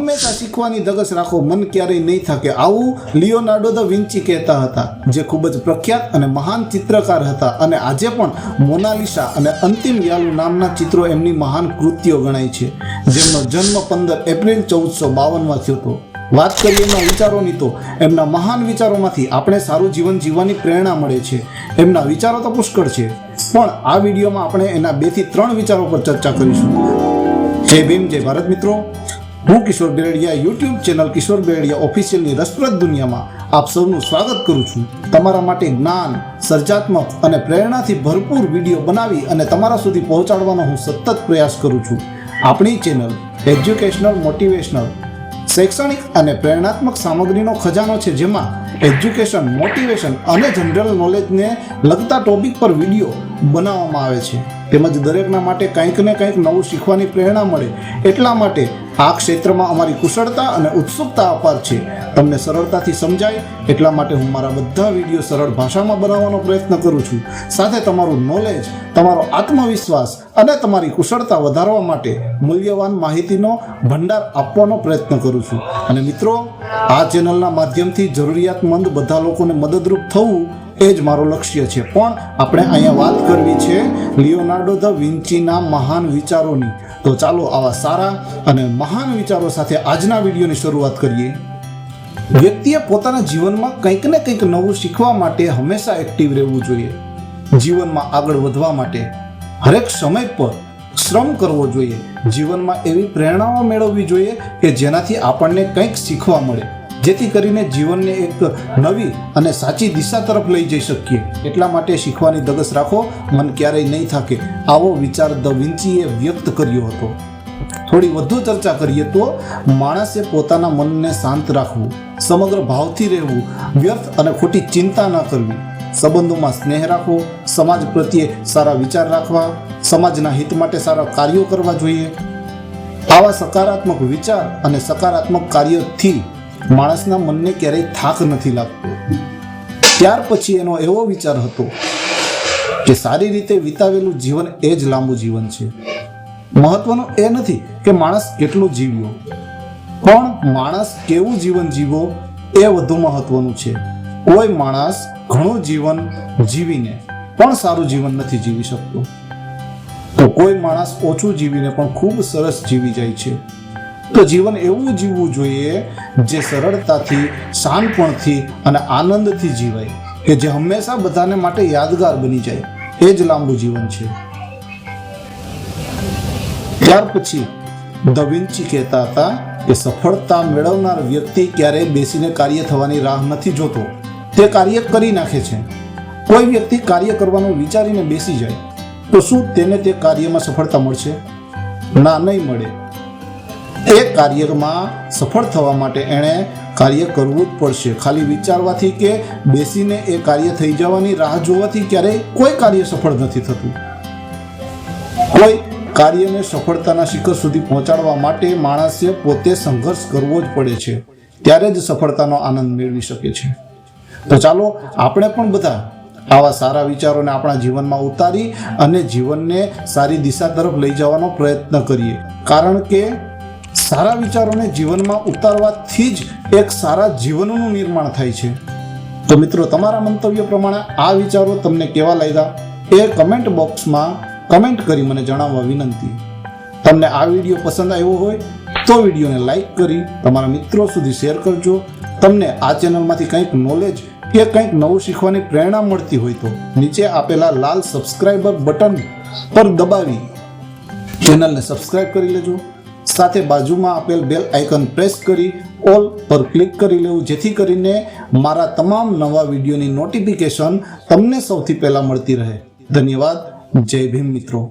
હંમેશા શીખવાની ધગસ રાખો, મન ક્યારેય નહીં થાકે. આવું લિયોનાર્ડો ધ વિન્ચી કહેતા હતા, જે ખૂબ જ પ્રખ્યાત અને મહાન ચિત્રકાર હતા. અને આજે પણ મોનાલિસા અને અંતિમ યાલુ નામના ચિત્રો એમની મહાન કૃતિઓ ગણાય છે, જેમનો જન્મ પંદર એપ્રિલ ચૌદસો બાવનમાં થયો હતો. વાત કરીએ એમના વિચારોની તો, એમના મહાન વિચારોમાંથી આપણે સારું જીવન જીવવાની પ્રેરણા મળે છે. એમના વિચારો તો પુષ્કળ છે, પણ આ વિડીયોમાં આપણે એના બેથી ત્રણ વિચારો પર ચર્ચા કરીશું. જય ભીમ, જય ભારત મિત્રો. હું કિશોર બેરડિયા યુટ્યુબ ચેનલ કિશોર બેરડિયા ઓફિશિયલની રસપ્રદ દુનિયામાં આપ સૌનું સ્વાગત કરું છું. તમારા માટે જ્ઞાન, સર્જાત્મક અને પ્રેરણાથી ભરપૂર વીડિયો બનાવી અને તમારા સુધી પહોંચાડવાનો હું સતત પ્રયાસ કરું છું. આપણી ચેનલ એજ્યુકેશનલ મોટિવેશનલ શૈક્ષણિક અને પ્રેરણાત્મક સામગ્રીનો ખજાનો છે જેમાં એજ્યુકેશન મોટિવેશન અને જનરલ નોલેજને લગતા ટોપિક પર વીડિયો બનાવવામાં આવે છે. તેમજ દરેકના માટે કંઈક ને કંઈક નવું શીખવાની પ્રેરણા મળે. એટલા માટે આ ક્ષેત્રમાં અમારી કુશળતા અને ઉત્સુકતા અપાર છે. તમને સરળતાથી સમજાય, એટલા માટે હું મારા બધા વીડિયો સરળ ભાષામાં બનાવવાનો પ્રયત્ન કરું છું. સાથે તમારું નોલેજ તમારો આત્મવિશ્વાસ અને તમારી કુશળતા વધારવા માટે મૂલ્યવાન માહિતીનો ભંડાર આપવાનો પ્રયત્ન કરું છું. અને મિત્રો આ ચેનલના માધ્યમથી જરૂરિયાતમંદ બધા લોકોને મદદરૂપ થવું એ જ મારો લક્ષ્ય છે. પણ આપણે અહીંયા વાત કરવી છે લિયોનાર્ડો ધ વિન્ચીના મહાન વિચારોની. તો ચાલો આવા સારા અને મહાન વિચારો સાથે આજના વિડીયોની શરૂઆત કરીએ. વ્યક્તિએ પોતાના જીવનમાં કંઈક ને કંઈક નવું શીખવા માટે હંમેશા એક્ટિવ રહેવું જોઈએ. જીવનમાં આગળ વધવા માટે. હરેક સમય પર શ્રમ કરવો જોઈએ. જીવનમાં એવી પ્રેરણાઓ મેળવવી જોઈએ કે જેનાથી આપણને કંઈક શીખવા મળે. જેથી કરીને જીવનને એક નવી અને સાચી દિશા તરફ લઈ જઈ શકીએ. એટલા માટે શીખવાની ધગસ રાખો, મન ક્યારેય નહીં થાકે. આવો વિચાર ધ વિન્ચીએ વ્યક્ત કર્યો હતો. થોડી વધુ ચર્ચા કરીએ તો, માણસે પોતાના મનને શાંત રાખવું, સમગ્ર ભાવથી રહેવું, વ્યર્થ અને ખોટી ચિંતા ન કરવી. સંબંધોમાં સ્નેહ રાખવો સમાજ પ્રત્યે સારા વિચાર રાખવા, સમાજના હિત માટે સારા કાર્યો કરવા જોઈએ. આવા સકારાત્મક વિચાર અને સકારાત્મક કાર્યથી માણસના મનને ક્યારેય થાક નથી લાગતો. ત્યાર પછી એનો એવો વિચાર હતો કે સારી રીતે વિતાવેલું જીવન એ જ લાંબુ જીવન છે. મહત્વનું એ નથી કે માણસ કેટલું જીવ્યો. પણ માણસ કેવું જીવન જીવો એ વધુ મહત્વનું છે. કોઈ માણસ ઘણું જીવન જીવીને પણ સારું જીવન નથી જીવી શકતો. તો કોઈ માણસ ઓછું જીવીને પણ ખૂબ સરસ જીવી જાય છે. તો જીવન એવું જીવવું જોઈએ જે સરળતાથી, શાંતપણથી અને આનંદથી જીવાય, કે જે હંમેશા બધાને માટે યાદગાર બની જાય. એ જ લાંબુ જીવન છે. ત્યાર પછી દવિંચી કહેતા હતા કે સફળતા મેળવનાર વ્યક્તિ ક્યારેય બેસીને કાર્ય થવાની રાહ નથી જોતો. તે કાર્ય કરી નાખે છે. કોઈ વ્યક્તિ કાર્ય કરવાનું વિચારીને બેસી જાય, તો શું તેને તે કાર્યમાં સફળતા મળશે? ના, નહીં મળે. એ કાર્યમાં સફળ થવા માટે એણે કાર્ય કરવું જ પડશે. ખાલી વિચારવાથી કે બેસીને એ કાર્ય થઈ જવાની રાહ જોવાથી ક્યારેય કોઈ કાર્ય સફળ નથી થતું. કોઈ કાર્યને સફળતાના શિખર સુધી પહોંચાડવા માટે માણસે પોતે સંઘર્ષ કરવો જ પડે છે. ત્યારે જ સફળતાનો આનંદ મેળવી શકે છે. તો ચાલો, આપણે પણ બધા આવા સારા વિચારોને આપણા જીવનમાં ઉતારી અને જીવનને સારી દિશા તરફ લઈ જવાનો પ્રયત્ન કરીએ. કારણ કે સારા વિચારોને જીવનમાં ઉતારવાથી જ એક સારા જીવનનું નિર્માણ થાય છે. તો મિત્રો, તમારા મંતવ્ય પ્રમાણે આ વિચારો તમને કેવા લાગ્યા? એ કમેન્ટ બોક્સમાં કમેન્ટ કરી મને જણાવવા વિનંતી. તમને આ વીડિયો પસંદ આવ્યો હોય તો વિડીયોને લાઈક કરી તમારા મિત્રો સુધી શેર કરજો. તમને આ ચેનલમાંથી કંઈક નોલેજ કે કંઈક નવું શીખવાની પ્રેરણા મળતી હોય તો નીચે આપેલા લાલ સબસ્ક્રાઇબર બટન પર દબાવી ચેનલને સબસ્ક્રાઇબ કરી લેજો. સાથે બાજુમાં આપેલ બેલ આઇકન પ્રેસ કરી ઓલ પર ક્લિક કરી લેવું, જેથી કરીને મારા તમામ નવા વિડીયોની નોટિફિકેશન તમને સૌથી પહેલાં મળતી રહે. ધન્યવાદ. જય ભીમ મિત્રો.